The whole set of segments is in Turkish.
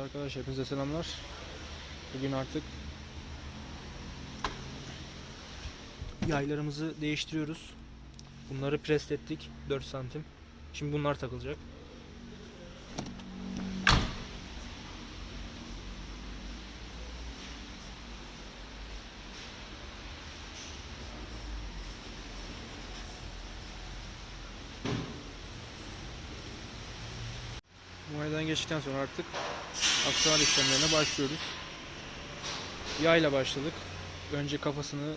arkadaşlar hepinize selamlar. Bugün artık yaylarımızı değiştiriyoruz. Bunları pres ettik 4 santim. Şimdi bunlar takılacak. Muayeneden geçtikten sonra artık aksesuar işlemlerine başlıyoruz. Yayla başladık. Önce kafasını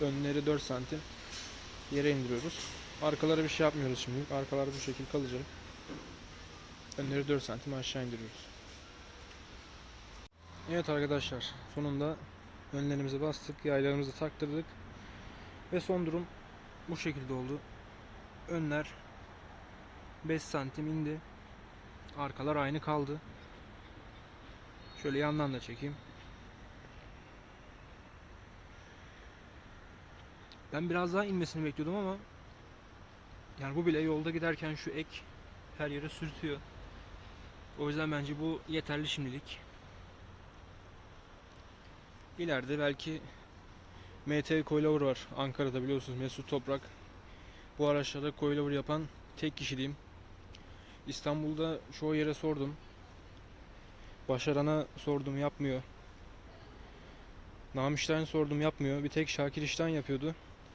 önleri 4 santim yere indiriyoruz. Arkalara bir şey yapmıyoruz şimdi. Arkalar bu şekil kalacak. Önleri 4 santim aşağı indiriyoruz. Evet arkadaşlar sonunda önlerimizi bastık. Yaylarımızı taktırdık. Ve son durum bu şekilde oldu. Önler 5 santim indi. Arkalar aynı kaldı. Şöyle yandan da çekeyim. Ben biraz daha inmesini bekliyordum ama yani bu bile yolda giderken şu ek her yere sürtüyor. O yüzden bence bu yeterli şimdilik. İleride belki MT Coilover var Ankara'da biliyorsunuz Mesut Toprak. Bu araçlarda coilover yapan tek kişi diyeyim. İstanbul'da çoğu yere sordum. Başaran'a sordum yapmıyor. Namişten sordum yapmıyor. Bir tek Şakir İşten yapıyordu.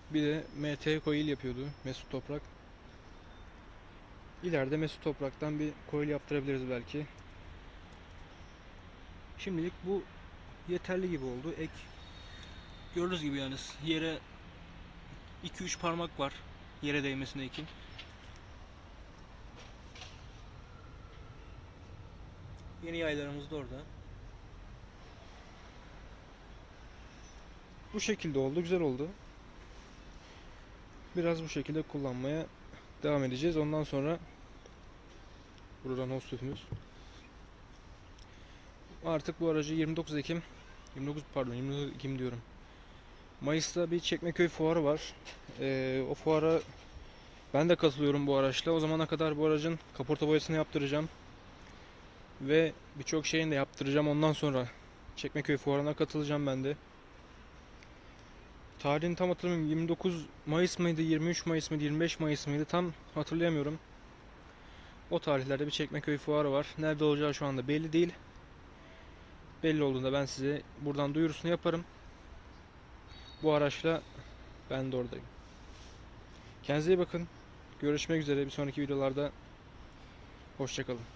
Bir de MT Coil yapıyordu Mesut Toprak. İleride Mesut Toprak'tan bir coil yaptırabiliriz belki. Şimdilik bu yeterli gibi oldu. Ek gördüğünüz gibi yani yere 2-3 parmak var yere değmesine ekin. Yeni yaylarımız da orada. Bu şekilde oldu, güzel oldu. Biraz bu şekilde kullanmaya devam edeceğiz. Ondan sonra buradan hostüfümüz. Artık bu aracı 29 Ekim 29 pardon 29 Ekim diyorum. Mayıs'ta bir Çekmeköy fuarı var. Ee, o fuara ben de katılıyorum bu araçla. O zamana kadar bu aracın kaporta boyasını yaptıracağım ve birçok şeyini de yaptıracağım. Ondan sonra Çekmeköy fuarına katılacağım ben de. Tarihini tam hatırlamıyorum. 29 Mayıs mıydı, 23 Mayıs mıydı, 25 Mayıs mıydı tam hatırlayamıyorum. O tarihlerde bir Çekmeköy fuarı var. Nerede olacağı şu anda belli değil. Belli olduğunda ben size buradan duyurusunu yaparım. Bu araçla ben de oradayım. Kendinize iyi bakın. Görüşmek üzere bir sonraki videolarda. Hoşçakalın.